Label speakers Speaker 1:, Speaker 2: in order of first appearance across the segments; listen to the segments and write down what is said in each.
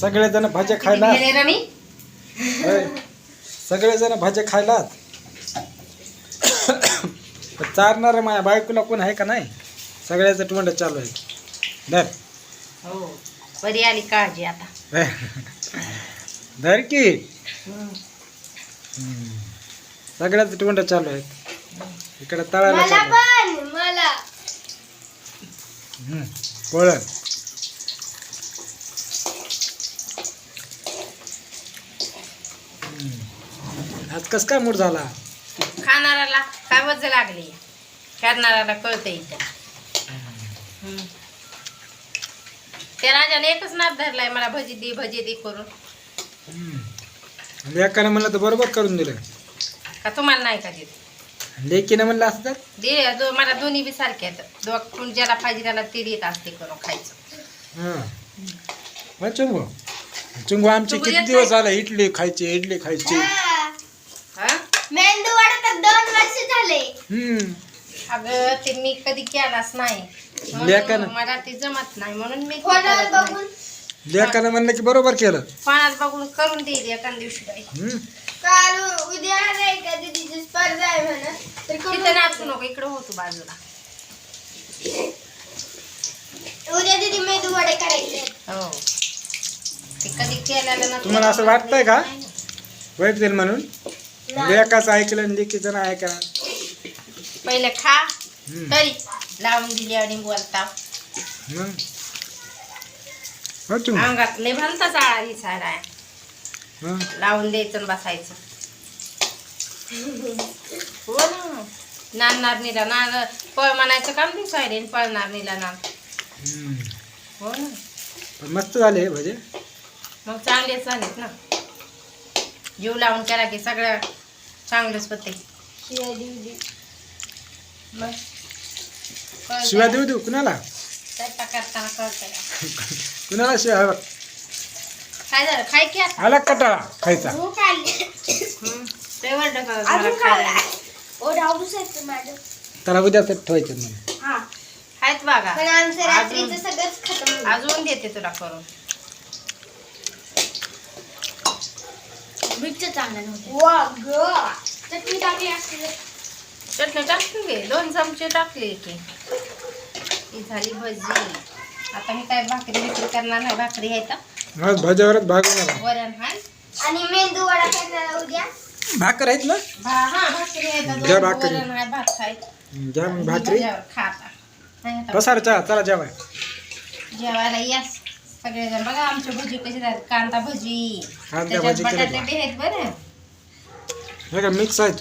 Speaker 1: सगळेजण भाज्या खायला. सगळेजण भाज्या खायला चारणार माझ्या बायकोला कोण आहे का नाही? सगळ्याचं टोंड चालू आहे. धर.
Speaker 2: हो बरी आली काळजी आता.
Speaker 1: धर की. सगळ्याच टोंड चालू आहेत इकडे तळायला
Speaker 3: मला. पण मला
Speaker 1: हम्म. पोळं हम्म. आज कस काय मूड झाला
Speaker 2: खाणाऱ्याला काय वज लागली करणाऱ्याला कळतं इथं हम्म. त्या राजाने एकच नाद धरलाय मला भजी दे भजी दे करून
Speaker 1: हम्म. लेकानं म्हणलं तर बरोबर करून दिलं
Speaker 2: का तुम्हाला नाही का देत
Speaker 1: लेकीनं म्हणलं असं तर?
Speaker 2: दे दो मला दोन्ही बी सारखे आहेत. दो कोण ज्याला पाहिजे त्याला ते देत असते करून खायचं.
Speaker 1: हां. मग चुंगू. चुंगू आमची
Speaker 2: चुंगू
Speaker 1: किती
Speaker 2: येत
Speaker 1: दिवस. झाले इडली खायची इडली खायची?
Speaker 3: हा.
Speaker 2: हा?
Speaker 3: मेंदू वडा तर दोन वर्ष झाले.
Speaker 1: हम्म.
Speaker 2: अगं ते मी कधी केलाच नाही.
Speaker 1: लेकानं.
Speaker 2: म्हणून मला ते जमत नाही. म्हणून मी करत नाही.
Speaker 3: बघून?
Speaker 1: लेकानं म्हणलं की बरोबर केलं.
Speaker 2: पाण्यात बघून करून देईल एका दिवशी बाई.
Speaker 1: हम्म.
Speaker 3: काल उद्या नाही का दीदीची स्पर्धा आहे म्हणा
Speaker 2: तिथं नाचू नको इकडे होतो बाजूला.
Speaker 3: उद्या दीदी मेंदू वडे करायचे.
Speaker 2: हो. ते कधी केलेलं नसतं.
Speaker 1: तुम्हाला असं वाटतंय का? वाईट दिल म्हणून लेकाचं ऐकलं आणि लेकीचं नाही ऐका
Speaker 2: पहिले खा.
Speaker 1: हम्म.
Speaker 2: तरी लावून दिली आणि बोलता.
Speaker 1: हो
Speaker 2: अंगात लय भलता चाळा ही सारा. आहे
Speaker 1: हं.
Speaker 2: लावून द्यायचं आणि बसायचं. हो ना. नांदणार निला नांद पळ म्हणायचं काम दिसायले आणि पळणार निला नांद. हो ना.
Speaker 1: पण मस्त झाले भजे.
Speaker 2: मग चांगलेच झालेत ना. जीव लावून करा की सगळं चांगलंच होते
Speaker 3: शिवाय दीदी
Speaker 2: मग?
Speaker 1: शिवाय. देऊ देऊ कुणाला?
Speaker 2: स्वयंपाक करताना कळतंय
Speaker 1: कुणाला शिवाय?
Speaker 2: काय झालं? खाय की आता?
Speaker 1: आला कटाळा? खायचा.
Speaker 3: आली.
Speaker 2: हम्म. लय वरडत होता मला
Speaker 3: अजून
Speaker 2: खायला.
Speaker 3: खायला ओ राहूच आहे मॅडम
Speaker 1: त्याला उद्या तर ठेवायचं म्हणून.
Speaker 3: हा.
Speaker 2: आहेत बघा.
Speaker 3: पण आमचं
Speaker 2: अजून-
Speaker 3: रात्रीचं सगळंच खतम झालं.
Speaker 2: अजून देते तुला करून.
Speaker 3: मिरच्या चांगल्या नव्हत्या. वा ग. चटणी टाकली असते.
Speaker 2: चटणी टाकून घे दोन चमचे टाकले की. ही झाली भजी. आता मी काय भाकरी बिकरी करणार नाही. भाकरी आहे तर.
Speaker 1: आज भाज्यावरच आला
Speaker 2: वरण हाय.
Speaker 3: आणि मेंदू वडा करणार उद्या.
Speaker 1: भाकर आहेत ना?
Speaker 2: हा
Speaker 1: घ्या भाकरी. घ्या मग भाकरी.
Speaker 2: भज्यावर खा आता. नाही आता
Speaker 1: बसा रे चहा चला जेवाय.
Speaker 2: जेवायला या सगळेजण. बघा आमची भजी कशी झाली. कांदा भजी.
Speaker 1: कांदा
Speaker 2: त्याच्यात
Speaker 1: भजी केली
Speaker 2: बटाटे
Speaker 1: बा.
Speaker 2: बी आहेत बरं.
Speaker 1: हे का मिक्स आहेत?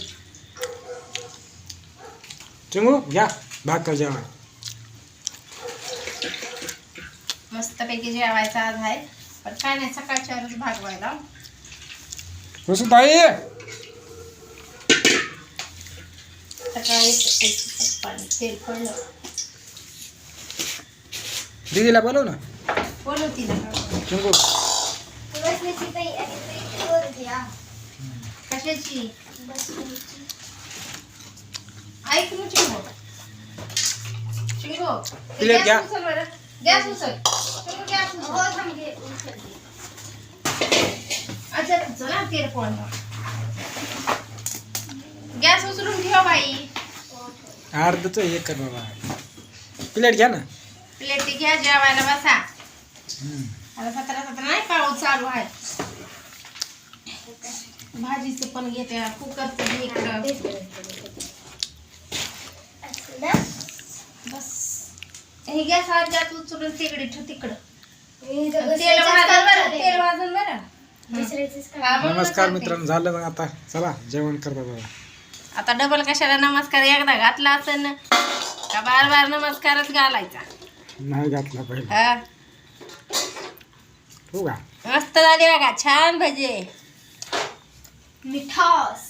Speaker 1: चिंगू घ्या भाकर जेवाय.
Speaker 2: मस्तपैकी जेवायचं आज आहे. पण काय नाही सकाळच्यावरच भागवायला
Speaker 1: कसं ताई
Speaker 2: सकाळी पाणी तेल पडलं
Speaker 1: दीदीला बोलव ना.
Speaker 2: बोलवती ना
Speaker 3: करू
Speaker 2: कशाची? ऐक ना चिंगो चिंगो
Speaker 1: प्लेट घ्या.
Speaker 2: गॅस उचल बरं. गॅस उचल.
Speaker 3: हो थांब घे.
Speaker 2: अच्छा चला तेल पडलं गॅस उचलून ठेव बाई.
Speaker 1: अर्धच हे कर बाबा. प्लेट घ्या ना.
Speaker 2: प्लेट घ्या जेवायला बसा.
Speaker 1: हम्म.
Speaker 2: आता सतरा सतरा नाही पाऊस चालू आहे. भाजीचं पण घेते कुकरचं बी इकडं
Speaker 3: असं ना?
Speaker 2: बस. हे गॅस अर्ध्यात उचलून तिकडे ठेव तिकडं. तेल बरं. तेल बरं. हा, म्हणूनच
Speaker 1: नमस्कार
Speaker 2: सांगते.
Speaker 1: मित्रांनो झालं मग आता. चला जेवण करता बाबा.
Speaker 2: आता डबल कशाला नमस्कार एकदा घातला असेल ना का बार बार नमस्कारच घालायचा?
Speaker 1: नाही घातला पहिला.
Speaker 2: हा.
Speaker 1: हो का?
Speaker 2: मस्त झाली बघा छान भजी.
Speaker 3: मिठास.